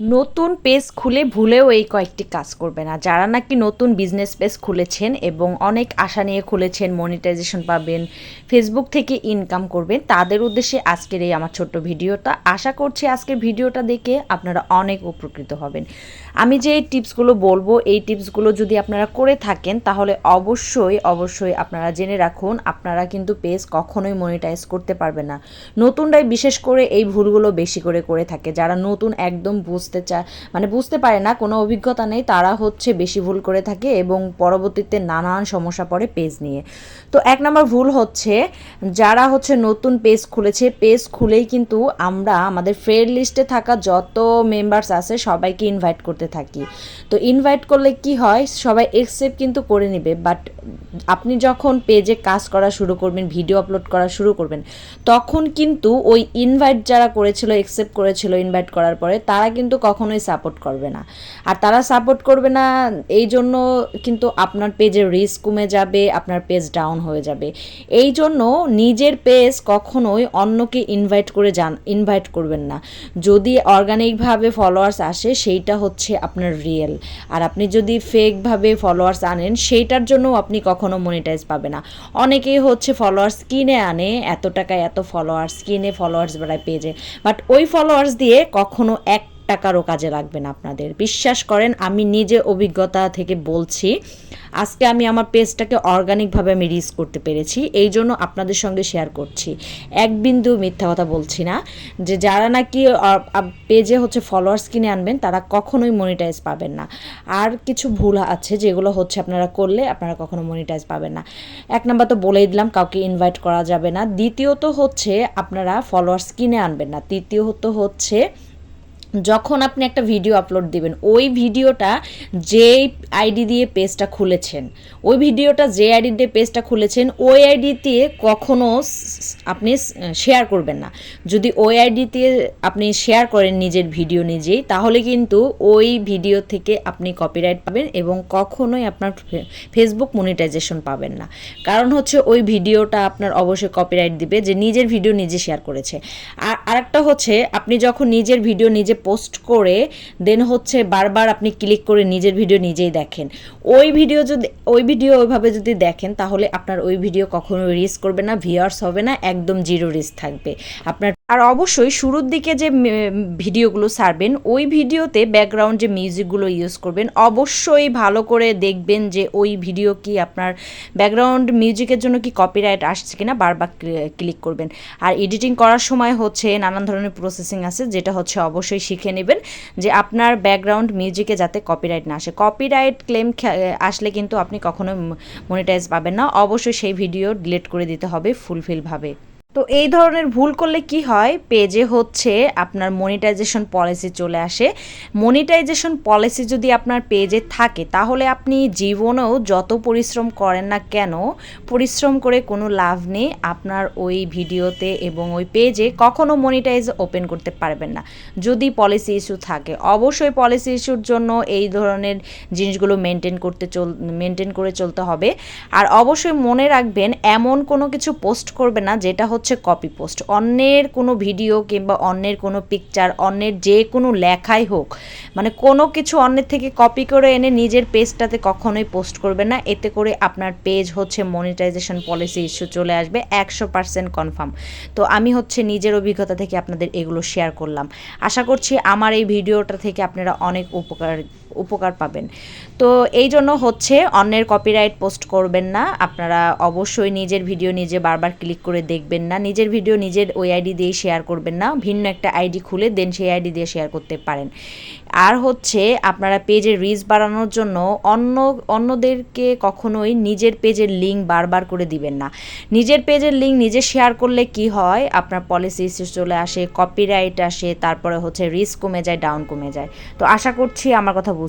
নতুন পেজ খুলে ভুলেও এই কয়েকটি কাজ করবে না। যারা নাকি নতুন বিজনেস পেজ খুলেছেন এবং অনেক আশা নিয়ে খুলেছেন মনিটাইজেশন পাবেন, ফেসবুক থেকে ইনকাম করবেন, তাদের উদ্দেশ্যে আজকের এই আমার ছোট্ট ভিডিওটা। আশা করছি আজকের ভিডিওটা দেখে আপনারা অনেক উপকৃত হবেন। আমি যে টিপসগুলো বলব, এই টিপসগুলো যদি আপনারা করে থাকেন, তাহলে অবশ্যই অবশ্যই আপনারা জেনে রাখুন, আপনারা কিন্তু পেজ কখনোই মনিটাইজ করতে পারবে না। নতুনরাই বিশেষ করে এই ভুলগুলো বেশি করে করে থাকে। যারা নতুন একদম বুঝতে চায় মানে বুঝতে পারে না, কোনো অভিজ্ঞতা নেই, তারা হচ্ছে বেশি ভুল করে থাকে এবং পরবর্তীতে নানান সমস্যা পড়ে পেজ নিয়ে। তো এক নম্বর ভুল হচ্ছে, যারা হচ্ছে নতুন পেজ খুলেছে, পেজ খুলেই কিন্তু আমরা আমাদের ফ্রেন্ড লিস্টে থাকা যত মেম্বার্স আছে সবাইকে ইনভাইট করতে থাকি। তো ইনভাইট করলে কি হয়, সবাই একসেপ্ট কিন্তু করে নেবে বাট আপনি যখন পেজে কাজ করা শুরু করবেন ভিডিও আপলোড করা শুরু করবেন, তখন কিন্তু ওই ইনভাইট যারা করেছিল একসেপ্ট করেছিল ইনভাইট করার পরে, তারা কিন্তু কখনোই সাপোর্ট করবে না। আর তারা সাপোর্ট করবে না, এই জন্য কিন্তু আপনার পেজের রিস্ক কমে যাবে, আপনার পেজ ডাউন হয়ে যাবে। এই জন্য নিজের পেজ কখনোই অন্যকে ইনভাইট করে যান ইনভাইট করবেন না। যদি অর্গানিকভাবে ফলোয়ার্স আসে, সেইটা হচ্ছে আপনার রিয়েল আর আপনি যদি ফেকভাবে ফলোয়ার্স আনেন, সেইটার জন্য আপনি কখনো মনিটাইজ পাবে না। অনেকেই হচ্ছে ফলোয়ার্স কিনে আনে, এত টাকায় এত ফলোয়ার্স কিনে ফলোয়ার্স বাড়ায় পেজে বাট ওই ফলোয়ার্স দিয়ে কখনো এক টাকারও কাজে লাগবে না আপনাদের। বিশ্বাস করেন, আমি নিজে অভিজ্ঞতা থেকে বলছি, আজকে আমি আমার পেজটাকে অর্গানিকভাবে আমি রিচ করতে পেরেছি, এই জন্য আপনাদের সঙ্গে শেয়ার করছি। এক বিন্দু মিথ্যা কথা বলছি না, যে যারা নাকি পেজে হচ্ছে ফলোয়ার্স কিনে আনবেন, তারা কখনোই মনিটাইজ পাবেন না। আর কিছু ভুল আছে, যেগুলো হচ্ছে আপনারা করলে আপনারা কখনো মনিটাইজ পাবেন না। এক নাম্বার তো বলেই দিলাম, কাউকে ইনভাইট করা যাবে না। দ্বিতীয়ত হচ্ছে, আপনারা ফলোয়ার্স কিনে আনবেন না। তৃতীয়ত হচ্ছে যখন আপনি একটা ভিডিও আপলোড দিবেন, ওই ভিডিওটা যেই আইডি দিয়ে পেজটা খুলেছেন, ওই ভিডিওটা যে আইডি দিয়ে পেজটা খুলেছেন, ওই আইডি দিয়ে কখনো আপনি শেয়ার করবেন না। যদি ওই আইডি দিয়ে আপনি শেয়ার করেন নিজের ভিডিও নিজেই, তাহলে কিন্তু ওই ভিডিও থেকে আপনি কপিরাইট পাবেন এবং কখনোই আপনার ফেসবুক মনিটাইজেশন পাবেন না। কারণ হচ্ছে ওই ভিডিওটা আপনার অবশ্যই কপিরাইট দিবে যে নিজের ভিডিও নিজে শেয়ার করেছে। আর আরেকটা হচ্ছে, আপনি যখন নিজের ভিডিও নিজে পোস্ট করে, দেন হচ্ছে বারবার আপনি ক্লিক করে নিজের ভিডিও নিজেই দেখেন। ওই ভিডিও যদি ওই ভিডিও ওইভাবে যদি দেখেন, তাহলে আপনার ওই ভিডিও কখনো রিস্ক করবে না, ভিউয়ার্স হবে না, একদম জিরো রিস্ক থাকবে। আপনার আর অবশ্যই শুরুর দিকে যে ভিডিওগুলো সারবেন ওই ভিডিওতে ব্যাকগ্রাউন্ড যে মিউজিকগুলো ইউজ করবেন, অবশ্যই ভালো করে দেখবেন যে ওই ভিডিও কি আপনার ব্যাকগ্রাউন্ড মিউজিকের জন্য কি কপিরাইট আসছে কিনা, বারবার ক্লিক করবেন। আর এডিটিং করার সময় হচ্ছে নানান ধরনের প্রসেসিং আছে, যেটা হচ্ছে অবশ্যই শিখে নেবেন যে আপনার ব্যাকগ্রাউন্ড মিউজিকে যাতে কপিরাইট না আসে। কপিরাইট ক্লেম আসলে কিন্তু আপনি কখনো মনিটাইজ পাবেন না। অবশ্যই সেই ভিডিও ডিলিট করে দিতে হবে ফুলফিলভাবে তো এই ধরনের ভুল করলে কি হয়? পেজে হচ্ছে আপনার মনিটাইজেশন পলিসি চলে আসে। মনিটাইজেশন পলিসি যদি আপনার পেজে থাকে, তাহলে আপনি জীবনেও যত পরিশ্রম করেন না কেন, পরিশ্রম করে কোনো লাভ নেই আপনার ওই ভিডিওতে এবং ওই পেজে কখনো মনিটাইজ ওপেন করতে পারবেন না। যদি পলিসি ইস্যু থাকে, অবশ্যই পলিসি ইস্যুর জন্য এই ধরনের জিনিসগুলো মেনটেন করতে চল মেনটেন করে চলতে হবে। আর অবশ্যই মনে রাখবেন, এমন কোনো কিছু পোস্ট করবে না, যেটা হচ্ছে হচ্ছে কপি পোস্ট অন্যের কোনো ভিডিও কিংবা অন্যের কোনো পিকচার অন্যের যে কোনো লেখাই হোক মানে কোনো কিছু অন্যের থেকে কপি করে এনে নিজের পেজটাতে কখনোই পোস্ট করবে না। এতে করে আপনার পেজ হচ্ছে মনিটাইজেশন পলিসি ইস্যু চলে আসবে, একশো পার্সেন্ট কনফার্ম তো আমি হচ্ছে নিজের অভিজ্ঞতা থেকে আপনাদের এগুলো শেয়ার করলাম। আশা করছি আমার এই ভিডিওটা থেকে আপনারা অনেক উপকার উপকার পাবেন। তো এই জন্য হচ্ছে অন্যের কপিরাইট পোস্ট করবেন না। আপনারা অবশ্যই নিজের ভিডিও নিজে বারবার ক্লিক করে দেখবেন না। নিজের ভিডিও নিজের ওই আইডি দিয়ে শেয়ার করবেন না, ভিন্ন একটা আইডি খুলে দেন সেই আইডি দিয়ে শেয়ার করতে পারেন। আর হচ্ছে, আপনারা পেজের রিচ বাড়ানোর জন্য অন্য, অন্যদেরকে কখনোই নিজের পেজের লিঙ্ক বারবার করে দিবেন না। নিজের পেজের লিঙ্ক নিজে শেয়ার করলে কি হয়? আপনার পলিসি চলে আসে কপিরাইট আসে, তারপরে হচ্ছে রিস্ক কমে যায় ডাউন কমে যায়। তো আশা করছি আমার কথা বুঝ